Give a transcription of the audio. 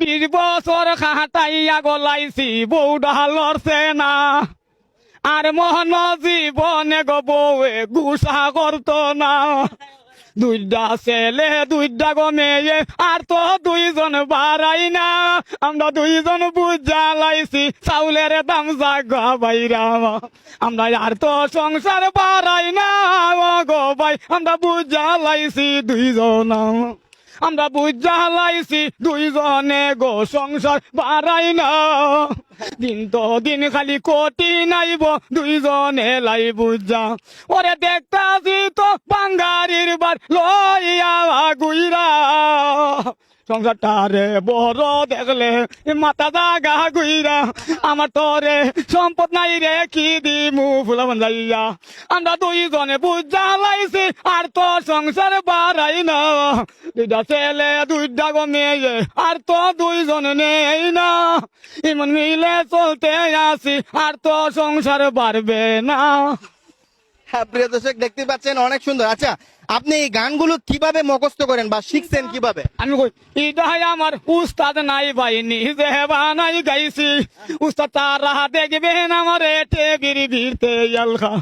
বিশ বছর খাটাইয়া গলাইছি বউ ডালরছে না আর মোহন জীবনে গো বউয়ে গুসা করতো না। দুইটা ছেলে দুইটা গো মেয়ে, আর তো দুইজন বাড়াই না। আমরা দুইজন বুঝা লাইছি, চাউলের দাম জাগা বাইরা আমরা আর তো সংসার বাড়াই না গো ভাই, আমরা বুঝা লাইছি দুইজন। আমরা বুঝা লাইছি দুইজনে গো সংসার বাড়াই না। দিন তো দিন খালি কটি নাইব, দুইজনে লাই বুঝা। ওরে দেখতে আসি তো বাঙ্গারির বার, লইয়া গুইরা সংসারটারে বড় দেখলে, মাথা জাগা গুইরা আমার তোরে সম্পদ নাই রে, কি দি মু ফুলাবন যাইয়া। আমরা দুইজনে বুঝা লাইছি, আর তো সংসার বাড়াই না। দুইটা ছেলে, দুইটা মেয়ে আর তো দুইজন নেই না। এমন মিলে চলতে আসি, আর তো সংসার বাড়বে না। প্রিয় দর্শক দেখতে পাচ্ছেন অনেক সুন্দর। আচ্ছা আপনি এই গানগুলো কীভাবে মুখস্থ করেন বা শিখছেন কীভাবে? আমি কই ইদাই আমার উস্তাদ নাই ভাই নিজে বানাই গাইছি। উস্তাদ তারা দেখবেন আমার এটে বিড়ি বিড়তে ভিড়তে এলখা